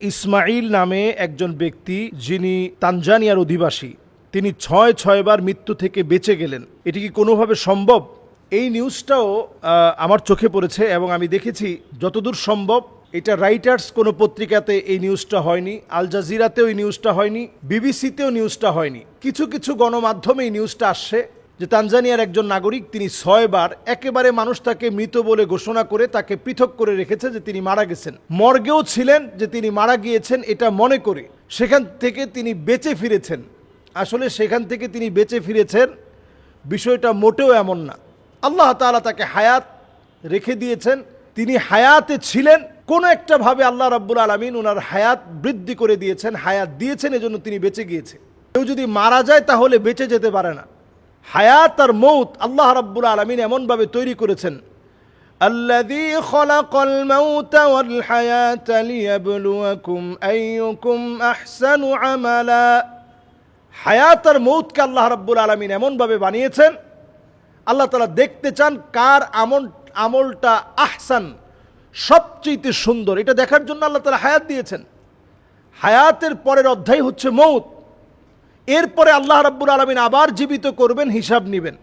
ইসমাইল নামে একজন ব্যক্তি যিনি তানজানিয়ার অধিবাসী, তিনি ছয় ছয়বার মৃত্যু থেকে বেঁচে গেলেন। এটি কি কোনোভাবে সম্ভব? এই নিউজটাও আমার চোখে পড়েছে এবং আমি দেখেছি, যতদূর সম্ভব, এটা রাইটার্স কোনো পত্রিকাতে এই নিউজটা হয়নি, আল জাজিরাতেও এই নিউজটা হয়নি, বিবিসিতেও নিউজটা হয়নি। কিছু কিছু গণমাধ্যমে এই নিউজটা আসছে। যে তানজানিয়ার একজন নাগরিক তিনি ছয়বার একেবারে মানুষ তাকে মৃত বলে ঘোষণা করে তাকে পৃথক করে রেখেছে যে তিনি মারা গেছেন। মর্গেও ছিলেন যে তিনি মারা গিয়েছেন এটা মনে করে সেখান থেকে তিনি বেঁচে ফিরেছেন। আসলে সেখান থেকে তিনি বেঁচে ফিরেছেন বিষয়টা মোটেও এমন না। আল্লাহ তাআলা তাকে হায়াত রেখে দিয়েছেন। তিনি হায়াতে ছিলেন। কোনো একটা ভাবে আল্লাহ রাব্বুল আলমিন ওনার হায়াত বৃদ্ধি করে দিয়েছেন, হায়াত দিয়েছেন, এজন্য তিনি বেঁচে গিয়েছে। কেউ যদি মারা যায় তাহলে বেঁচে যেতে পারে না। হায়াত আর মৌত আল্লাহ রাব্বুল আলমিন এমনভাবে তৈরি করেছেন الذي خلق الموت والحياة ليبلوكم أيكم أحسن عملا হায়াত আর মৌতকে আল্লাহ রাব্বুল আলমিন এমনভাবে বানিয়েছেন আল্লাহ তালা দেখতে চান কার আমল আমলটা আহসান সবচেয়ে সুন্দর এটা দেখার জন্য আল্লাহ তালা হায়াত দিয়েছেন হায়াতের পরের অধ্যায় হচ্ছে মৌত এরপরে আল্লাহ রাব্বুল আলমিন আবার জীবিত করবেন, হিসাব নেবেন।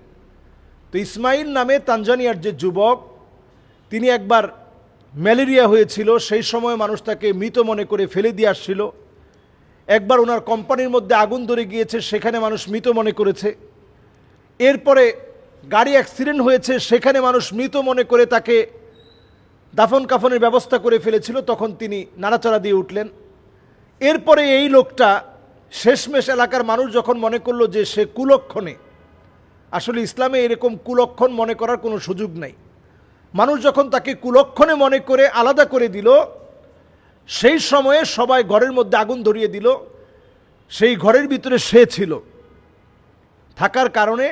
তো ইসমাইল নামে তানজানিয়ার যে যুবক, তিনি একবার ম্যালেরিয়া হয়েছিল, সেই সময় মানুষ তাকে মৃত মনে করে ফেলে দিয়ে আসছিল। একবার ওনার কোম্পানির মধ্যে আগুন ধরে গিয়েছে, সেখানে মানুষ মৃত মনে করেছে। এরপরে গাড়ি অ্যাক্সিডেন্ট হয়েছে, সেখানে মানুষ মৃত মনে করে তাকে দাফন কাফনের ব্যবস্থা করে ফেলেছিল, তখন তিনি নাড়াচাড়া দিয়ে উঠলেন। এরপরে এই লোকটা শেষমেশ এলাকার মানুষ যখন মনে করল যে সে কুলক্ষণে, আসলে ইসলামে এরকম কুলক্ষণ মনে করার কোনো সুযোগ নাই। মানুষ যখন তাকে কুলক্ষণে মনে করে আলাদা করে দিল, সেই সময়ে সবাই ঘরের মধ্যে আগুন ধরিয়ে দিল, সেই ঘরের ভিতরে সে ছিল। থাকার কারণে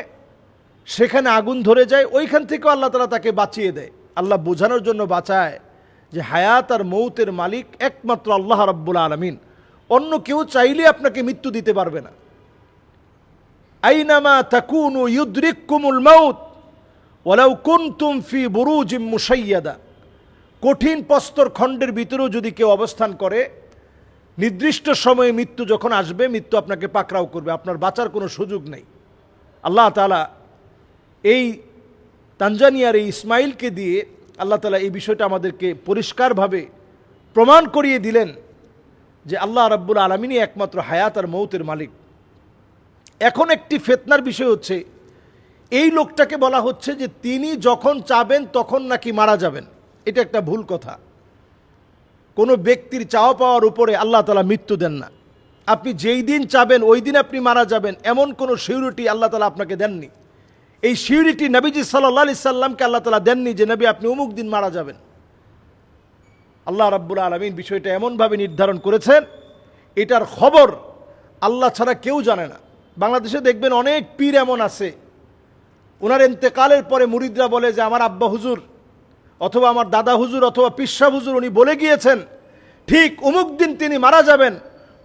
সেখানে আগুন ধরে যায়, ওইখান থেকেও আল্লাহ তালা তাকে বাঁচিয়ে দেয়। আল্লাহ বোঝানোর জন্য বাঁচায় যে হায়াত আর মৌতের মালিক একমাত্র আল্লাহ রাব্বুল আলমিন। অন্য কেউ চাইলে আপনাকে মৃত্যু দিতে পারবে না। আইনামা তাকুনু ইউদ্রিকুমুল মাউত ওয়ালাউ কুনতুম ফি বুরুজিম মুসাইয়াদা কঠিন প্রস্তর খণ্ডের ভিতরেও যদি কেউ অবস্থান করে, নির্দিষ্ট সময়ে মৃত্যু যখন আসবে, মৃত্যু আপনাকে পাকড়াও করবে, আপনার বাঁচার কোনো সুযোগ নেই। আল্লাহ তালা এই তানজানিয়ার এই ইসমাইলকে দিয়ে আল্লাহ তালা এই বিষয়টা আমাদেরকে পরিষ্কারভাবে প্রমাণ করিয়ে দিলেন। যে আল্লাহ রাব্বুল আলমিনই একমাত্র হায়াত আর মৌতের মালিক। এখন একটি ফেতনার বিষয় হচ্ছে, এই লোকটাকে বলা হচ্ছে যে তিনি যখন চাবেন তখন নাকি মারা যাবেন। এটা একটা ভুল কথা। কোনো ব্যক্তির চাওয়া পাওয়ার উপরে আল্লাহ তালা মৃত্যু দেন না। আপনি যেই দিন চাবেন, ওই দিন আপনি মারা যাবেন, এমন কোনো সিউরিটি আল্লাহ তালা আপনাকে দেননি। এই সিউরিটি নবীজি সাল্লাহ সাল্লামকে আল্লাহ তালা দেননি যে, নবী, আপনি অমুক দিন মারা যাবেন। আল্লাহ রাব্বুল আলমিন বিষয়টা এমনভাবে নির্ধারণ করেছেন, এটার খবর আল্লাহ ছাড়া কেউ জানে না। বাংলাদেশে দেখবেন অনেক পীর এমন আছে। ওনার এন্তেকালের পরে মুরিদরা বলে যে, আমার আব্বা হুজুর অথবা আমার দাদা হুজুর অথবা পিসা হুজুর উনি বলে গিয়েছেন, ঠিক অমুক দিন তিনি মারা যাবেন,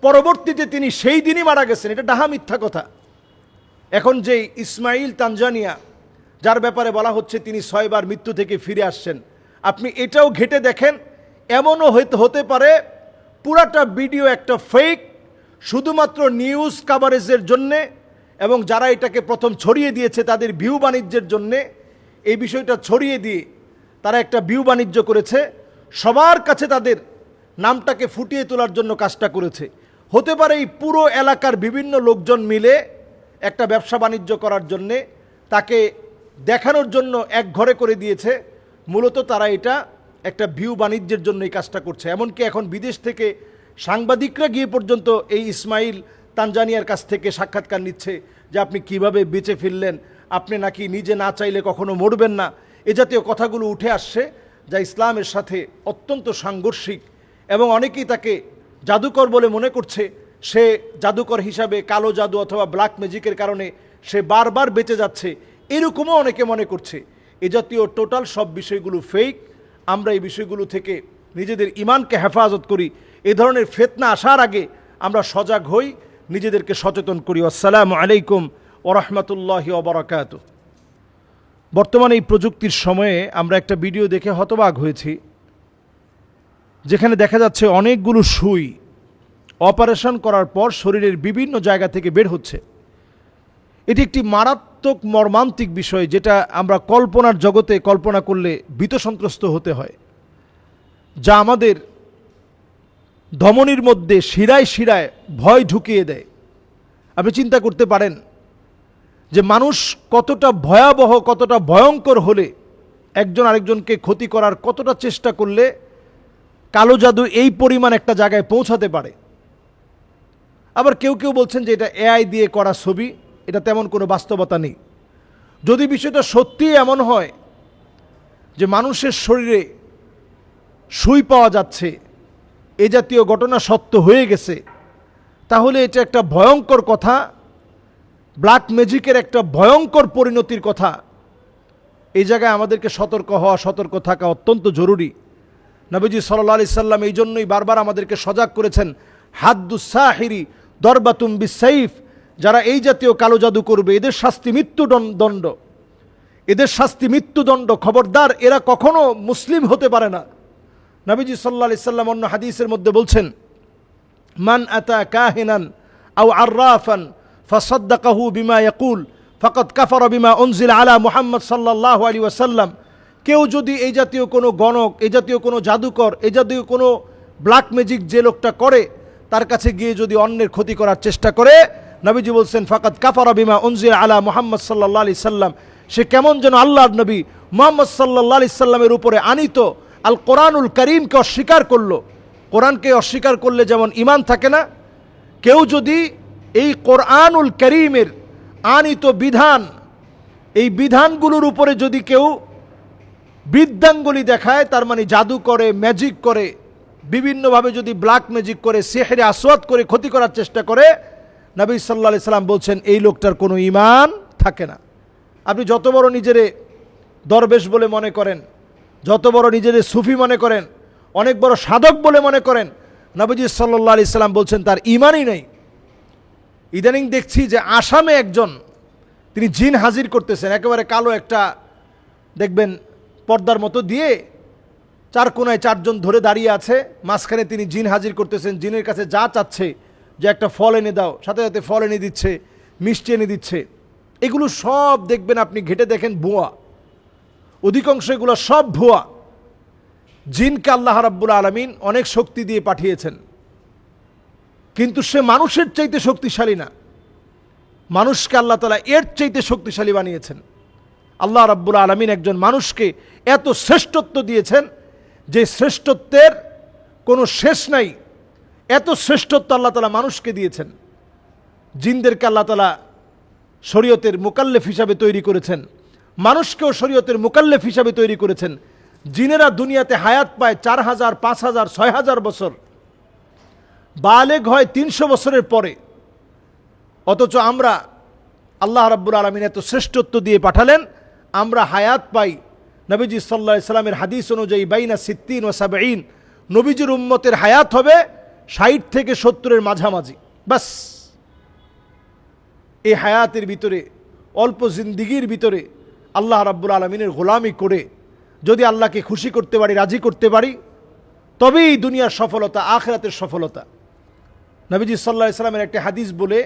পরবর্তীতে তিনি সেই দিনই মারা গেছেন। এটা ডাহা মিথ্যা কথা। এখন যে ইসমাইল তানজানিয়া, যার ব্যাপারে বলা হচ্ছে তিনি ছয়বার মৃত্যু থেকে ফিরে আসছেন, আপনি এটাও ঘেটে দেখেন এমনও হইতে হতে পারে, পুরাটা ভিডিও একটা ফেক শুধুমাত্র নিউজ কাভারেজের জন্যে এবং যারা এটাকে প্রথম ছড়িয়ে দিয়েছে তাদের ভিউ বাণিজ্যের জন্যে, এই বিষয়টা ছড়িয়ে দিয়ে তারা একটা ভিউ বাণিজ্য করেছে। সবার কাছে তাদের নামটাকে ফুটিয়ে তোলার জন্য কাজটা করেছে। হতে পারে এই পুরো এলাকার বিভিন্ন লোকজন মিলে একটা ব্যবসা বাণিজ্য করার জন্যে তাকে দেখানোর জন্য এক ঘরে করে দিয়েছে। মূলত তারা এটা একটা ভিউ বাণিজ্যের জন্য এই কাজটা করছে। এমনকি এখন বিদেশ থেকে সাংবাদিকরা গিয়ে পর্যন্ত এই ইসমাইল তানজানিয়ার কাছ থেকে সাক্ষাৎকার নিচ্ছে যে আপনি কীভাবে বেঁচে ফিরলেন, আপনি নাকি নিজে না চাইলে কখনো মরবেন না। এ জাতীয় কথাগুলো উঠে আসছে যা ইসলামের সাথে অত্যন্ত সাংঘর্ষিক এবং অনেকেই তাকে জাদুকর বলে মনে করছে। সে জাদুকর হিসাবে কালো জাদু অথবা ব্ল্যাক ম্যাজিকের কারণে সে বারবার বেঁচে যাচ্ছে, এরকমও অনেকে মনে করছে। এ জাতীয় টোটাল সব বিষয়গুলো ফেক আমরা এই বিষয়গুলো থেকে নিজেদের ইমানকে হেফাজত করি। এ ধরনের ফেতনা আসার আগে আমরা সজাগ হই, নিজেদেরকে সচেতন করি। আসসালামু আলাইকুম ওরহমতুল্লাহি ওবরাকাত বর্তমানে এই প্রযুক্তির সময়ে আমরা একটা ভিডিও দেখে হতবাক হয়েছি, যেখানে দেখা যাচ্ছে অনেকগুলো সুই অপারেশন করার পর শরীরের বিভিন্ন জায়গা থেকে বের হচ্ছে। এটি একটি মারাত্মক মর্মান্তিক বিষয় যেটা আমরা কল্পনার জগতে কল্পনা করলে ভীতসন্ত্রস্ত হতে হয়। যা আমাদের ধমনির মধ্যে শিরায় শিরায় ভয় ঢুকিয়ে দেয়। আপনি চিন্তা করতে পারেন যে মানুষ কতটা ভয়াবহ, কতটা ভয়ঙ্কর হলে একজন আরেকজনকে ক্ষতি করার কতটা চেষ্টা করলে কালো জাদু এই পরিমাণ একটা জায়গায় পৌঁছাতে পারে। আবার কেউ কেউ বলছেন যে এটা এআই দিয়ে করা ছবি। এটা তেমন কোনো বাস্তবতা নেই। যদি বিষয়টা সত্যিই এমন হয় যে মানুষের শরীরে সুই পাওয়া যাচ্ছে, এ জাতীয় ঘটনা সত্য হয়ে গেছে, তাহলে এটা একটা ভয়ঙ্কর কথা, ব্ল্যাক ম্যাজিকের একটা ভয়ঙ্কর পরিণতির কথা। এই জায়গায় আমাদেরকে সতর্ক হওয়া, সতর্ক থাকা অত্যন্ত জরুরি। নবীজি সাল্লা আলি সাল্লাম এই জন্যই বারবার আমাদেরকে সজাগ করেছেন হাদ্দুসাহিরি দরবাতুম বিসাইফ যারা এই জাতীয় কালো জাদু করবে, এদের শাস্তি মৃত্যুদণ্ড এদের শাস্তি মৃত্যুদণ্ড খবরদার, এরা কখনো মুসলিম হতে পারে না। নবীজি সাল্লা সাল্লাম অন্য হাদিসের মধ্যে বলছেন, মান আতা কাহিনান আও আর্রাফান ফসদ্দাকাহু বিমা ইয়াকুল ফকত কাফর বিমা অনজিল আলা মুহাম্মদ সাল্লাহ আলী ওয়াসাল্লাম। কেউ যদি এই জাতীয় কোনো গণক, এই জাতীয় কোনো জাদুকর, এই জাতীয় কোনো ব্ল্যাক ম্যাজিক যে লোকটা করে, তার কাছে গিয়ে যদি অন্যের ক্ষতি করার চেষ্টা করে নবীজি বলছেন ফাকাত কাফারা বিমা অনজিল আলা মুহাম্মদ সাল্লাহ আলি সাল্লাম। সে কেমন যেন আল্লাহর নবী মোহাম্মদ সাল্লাহ আলি সাল্লামের উপরে আনিত আল কোরআনুল করিমকে অস্বীকার করল। কোরআনকে অস্বীকার করলে যেমন ইমান থাকে না, কেউ যদি এই কোরআনুল করিমের আনিত বিধান, এই বিধানগুলোর উপরে যদি কেউ বৃদ্ধাঙ্গুলি দেখায়, তার মানে জাদু করে ম্যাজিক করে, বিভিন্নভাবে যদি ব্ল্যাক ম্যাজিক করে সেহেরে আসওয়াদ করে ক্ষতি করার চেষ্টা করে নবী সাল্লা সাল্লাম বলছেন, এই লোকটার কোনো ইমান থাকে না। আপনি যত বড় নিজেরে দরবেশ বলে মনে করেন, যত বড় নিজেরে সুফি মনে করেন, অনেক বড় সাধক বলে মনে করেন, নবীজি সাল্লাহ আলি সাল্লাম বলছেন, তার ইমানই নেই। ইদানিং দেখছি যে আসামে একজন, তিনি জিন হাজির করতেছেন, একেবারে কালো একটা, দেখবেন, পর্দার মতো দিয়ে চার কোনায় চারজন ধরে দাঁড়িয়ে আছে, মাঝখানে তিনি জিন হাজির করতেছেন, জিনের কাছে যা চাচ্ছে যে একটা ফল এনে দাও, সাথে সাথে ফল এনে দিচ্ছে, মিষ্টি এনে দিচ্ছে। এগুলো সব দেখবেন আপনি ঘেটে দেখেন ভুয়া। অধিকাংশ এগুলো সব ভুয়া। জিনকে আল্লাহ রাব্বুল আলমিন অনেক শক্তি দিয়ে পাঠিয়েছেন। কিন্তু সে মানুষের চাইতে শক্তিশালী না। মানুষকে আল্লাহ তালা এর চাইতে শক্তিশালী বানিয়েছেন। আল্লাহ রাব্বুল আলমিন একজন মানুষকে এত শ্রেষ্ঠত্ব দিয়েছেন যে শ্রেষ্ঠত্বের কোনো শেষ নাই। এত শ্রেষ্ঠত্ব আল্লাহ তালা মানুষকে দিয়েছেন। জিনদেরকে আল্লাহ তালা শরীয়তের মোকাল্লেফ হিসাবে তৈরি করেছেন। মানুষকেও শরীয়তের মোকাল্লেফ হিসাবে তৈরি করেছেন। জিনেরা দুনিয়াতে হায়াত পায় চার হাজার, পাঁচ হাজার, ছয় হাজার বছর। বালেগ হয় তিনশো বছরের পরে। অথচ আমরা আল্লাহ রাব্বুল আলমিন এত শ্রেষ্ঠত্ব দিয়ে পাঠালেন, আমরা হায়াত পাই। নবীজি সাল্লা সাল্লামের হাদিস অনুযায়ী বাইনা সিদ্দিন ও সাবেইন নবীজির উম্মতের হায়াত হবে ষাট থেকে সত্তরের মাঝামাঝি বাস এই হায়াতের ভিতরে, অল্প জিন্দিগির ভিতরে আল্লাহ রাব্বুল আলমিনের গোলামি করে যদি আল্লাহকে খুশি করতে পারি, রাজি করতে পারি, তবেই দুনিয়ার সফলতা, আখরাতের সফলতা। নবীজি সাল্লাহ ইসলামের একটি হাদিস বলে,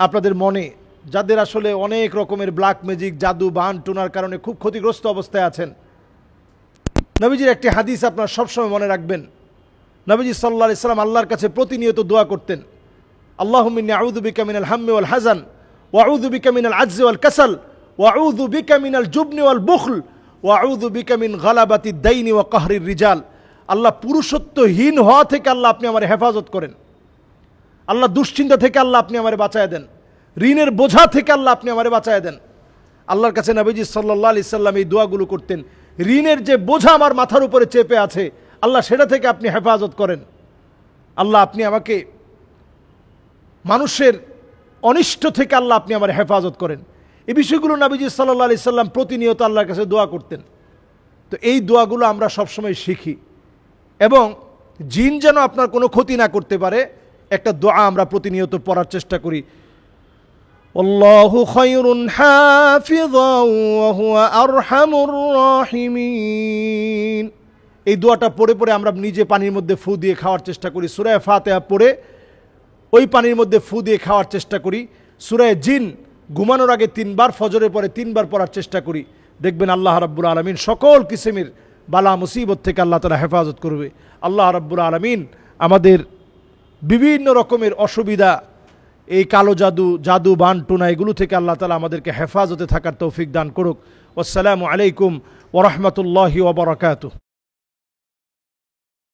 আপনাদের মনে, যাদের আসলে অনেক রকমের ব্ল্যাক ম্যাজিক জাদু, বান, টোনার কারণে খুব ক্ষতিগ্রস্ত অবস্থায় আছেন, নবীজির একটি হাদিস আপনার সবসময় মনে রাখবেন। নবীজি সাল্লাহ ইসলাম আল্লাহর কাছে প্রতিনিয়ত দোয়া করতেন। আল্লাহমিন আউদু বিকামিনাল হাম্মি ওয়াল হাজান ওয়াউদু বিকামিনাল আজ্জি ওয়াল কাসাল ওয়াউদু বিকামিনাল জুবনি ওয়াল বুখল ওয়াউদু বিকামিন গালাবাতি দাইনি ওয়া কাহরির রিজাল। আল্লাহ পুরুষত্বহীন হওয়া থেকে আল্লাহ আপনি আমার হেফাজত করেন। আল্লাহ দুশ্চিন্তা থেকে আল্লাহ আপনি আমার বাঁচায় দেন। ঋণের বোঝা থেকে আল্লাহ আপনি আমার বাঁচায় দেন। আল্লাহর কাছে নবীজি সাল্লাহ আলি সাল্লাম এই দোয়াগুলো করতেন। ঋণের যে বোঝা আমার মাথার উপরে চেপে আছে আল্লাহ সেটা থেকে আপনি হেফাজত করেন। আল্লাহ আপনি আমাকে মানুষের অনিষ্ট থেকে আল্লাহ আপনি আমার হেফাজত করেন। এই বিষয়গুলো নাবিজি সাল্লা আলি সাল্লাম প্রতিনিয়ত আল্লাহর কাছে দোয়া করতেন। তো এই দোয়াগুলো আমরা সবসময় শিখি এবং জিন যেন আপনার কোনো ক্ষতি না করতে পারে, একটা দোয়া আমরা প্রতিনিয়ত পড়ার চেষ্টা করি। আল্লাহ এই দোয়াটা পড়ে পড়ে আমরা নিজে পানির মধ্যে ফু দিয়ে খাওয়ার চেষ্টা করি। সুরায় ফাতেহা পড়ে ওই পানির মধ্যে ফু দিয়ে খাওয়ার চেষ্টা করি। সুরায় জিন ঘুমানোর আগে তিনবার, ফজরের পরে তিনবার পড়ার চেষ্টা করি। দেখবেন আল্লাহ রব্বুল আলমিন সকল কিসিমের বালা, মুসিবত থেকে আল্লাহ তালা হেফাজত করবে। আল্লাহ রব্বুল আলমিন আমাদের বিভিন্ন রকমের অসুবিধা, এই কালো জাদু জাদু বান, টুনা, এগুলো থেকে আল্লাহ তালা আমাদেরকে হেফাজতে থাকার তৌফিক দান করুক। আসসালামু আলাইকুম ওরহমতুল্লাহি ওবরাকাতু